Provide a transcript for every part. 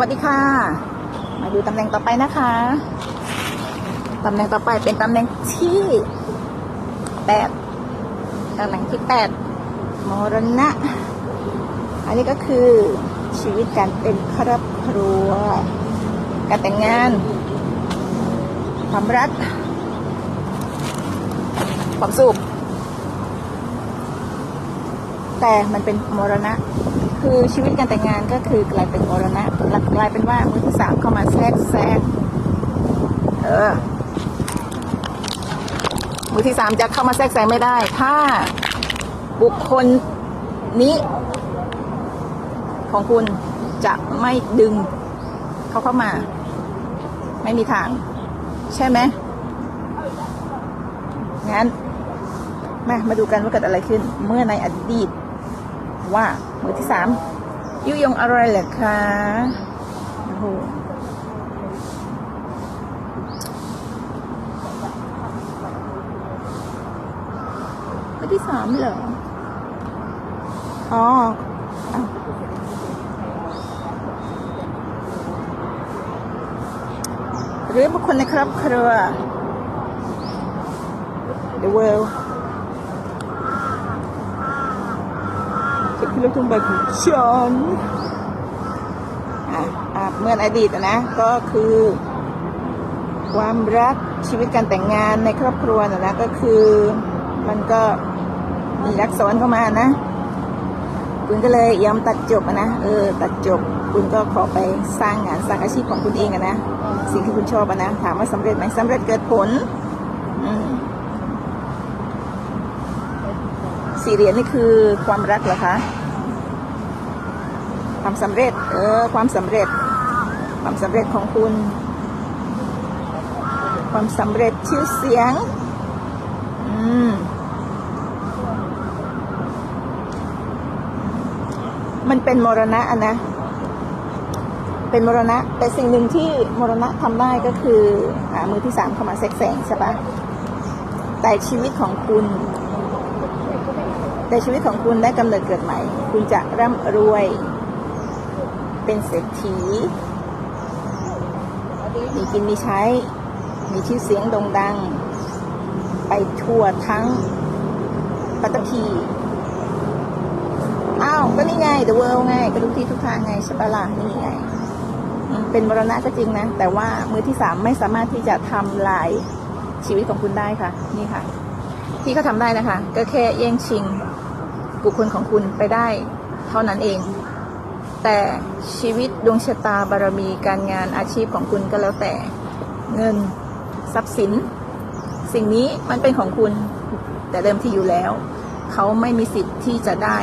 วัสดีค่ะ มาดูตำแหน่งต่อไปนะคะ ตำแหน่งต่อไปเป็นตำแหน่งที่แปดตำแหน่งที่แปดมรณะ อันนี้ก็คือชีวิตการเป็นครอบครัว การแต่งงาน ความรัก ความสุข แต่มันเป็นมรณะ คือชีวิตการแต่งงานก็คือกลายเป็นมรณะกลายเป็นว่ามือที่สามเข้ามาแทรกแซงเออมือที่สามจะเข้ามาแทรกแซงไม่ได้ ถ้าบุคคลนี้ของคุณจะไม่ดึงเขาเข้ามา ไม่มีทาง ใช่ไหมงั้นมามาดูกันว่าเกิดอะไรขึ้น เมื่อในอดีต ว่ามือที่สามยุยงอะไรเหรอคะโอ้โหมือที่สามเหรอ อ๋ออ้าวหรือบุคคลในครอบครัว The world ที่เราต้องไปของฉันอะอะเมื่ออดีตนะ ก็คือ ความรักชีวิตการแต่งงานในครอบครัวนะก็คือ มันก็มีรักซ้อนเข้ามานะ คุณก็เลยยอมตัดจบนะเออ ตัดจบคุณก็ขอไปสร้างงานสร้างอาชีพของคุณเองนะสิ่งที่คุณชอบนะถามว่าสำเร็จไหมสำเร็จเกิดผลสี่เหรียญนี่คือความรักเหรอคะ ความสำเร็จ เออ ความสำเร็จ ความสำเร็จของคุณ ความสำเร็จชื่อเสียง อืม มันเป็นมรณะนะ เป็นมรณะ แต่สิ่งหนึ่งที่มรณะทำได้ก็คือหามือที่สามเข้ามาแทรกแซงใช่ปะแต่ชีวิตของคุณแต่ชีวิตของคุณได้กำเนิดเกิดใหม่ คุณจะร่ำรวย เป็นเศรษฐี มีกินมีใช้ มีชื่อเสียงโด่งดัง ไปทั่วทั้งปัตตภีอ้าว ก็นี่ไง The World ไงก็ทุกที่ทุกทางไงใช่ปะล่ะนี่ไง เป็นมรณะก็จริงนะ แต่ว่ามือที่สามไม่สามารถที่จะทำลายชีวิตของคุณได้ค่ะ นี่ค่ะ ที่เขาทำได้นะคะ ก็แค่แย่งชิงบุคคลของคุณไปได้เท่านั้นเอง แต่ชีวิตดวงชะตาบารมีการงานอาชีพของคุณก็แล้วแต่เงินทรัพย์สิน สิ่งนี้มันเป็นของคุณ แต่เดิมที่อยู่แล้ว เขาไม่มีสิทธิ์ที่จะได้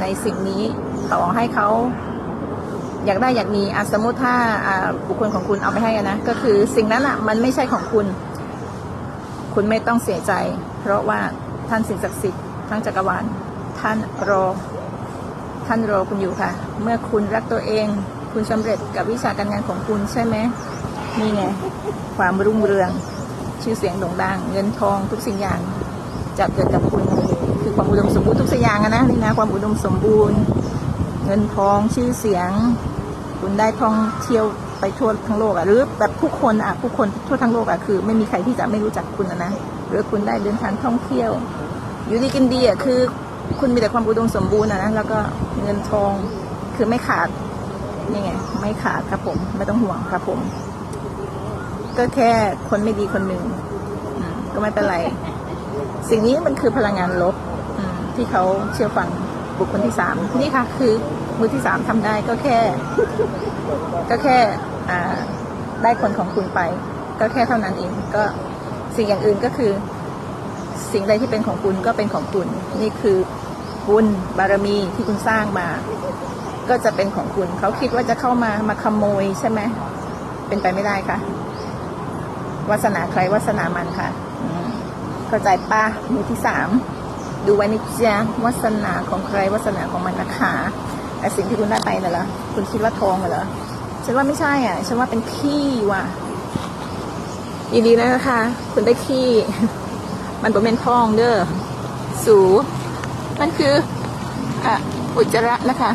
ในสิ่งนี้ต่อให้เขาอยากได้อยากมีอะสมมติถ้าบุคคลของคุณเอาไปให้นะก็คือสิ่งนั้นอะมันไม่ใช่ของคุณ คุณไม่ต้องเสียใจ เพราะว่าท่านสิ่งศักดิ์สิทธิ์ทั้งจักรวาลท่านรอ ท่านรอคุณอยู่ค่ะ เมื่อคุณรักตัวเอง คุณสำเร็จกับวิชาการงานของคุณใช่ไหมนี่ไงความรุ่งเรือง ชื่อเสียงโด่งดังเงินทองทุกสิ่งอย่างจะเกิดกับคุณคือความอุดมสมบูรณ์ทุกสิ่งอย่างนะนี่นะความอุดมสมบูรณ์ เงินทองชื่อเสียง คุณได้ท่องเที่ยวไปทั่วทั้งโลกอะหรือแบบผู้คนอะผู้คนทั่วทั้งโลกอะคือ ไม่มีใครที่จะไม่รู้จักคุณอะนะหรือคุณได้เดินทางท่องเที่ยว อยู่ดีกินดีอะคือ คุณมีแต่ความอุดมสมบูรณ์อะนะแล้วก็เงินทองคือไม่ขาดนี่ไงไม่ขาดครับผม ไม่ต้องห่วงครับผม ก็แค่คนไม่ดีคนหนึ่งก็ไม่เป็นไร สิ่งนี้มันคือพลังงานลบที่เขาเชื่อฟังบุคคลที่สามนี่ค่ะ คือมือที่สามทำได้ก็แค่ ก็แค่ได้คนของคุณไป ก็แค่เท่านั้นเองก็สิ่งอย่างอื่นก็คือ สิ่งใดที่เป็นของคุณก็เป็นของคุณ นี่คือบุญบารมีที่คุณสร้างมา ก็จะเป็นของคุณเขาคิดว่าจะเข้ามามาขโมยใช่ไหมเป็นไปไม่ได้ค่ะวาสนาใครวาสนามันค่ะเข้าใจป้ามือที่สามดูไว้นิจ้าวาสนาของใครวาสนาของมันนะคะแต่สิ่งที่คุณได้ไปน่ะเหรอคุณคิดว่าทองเหรอฉันว่าไม่ใช่อะ ฉันว่าเป็นขี้ว่ะยินดีด้วยนะคะ คุณได้ขี้ มันบ่เป็นทองเด้อสู มันคืออะอุจจาระนะคะ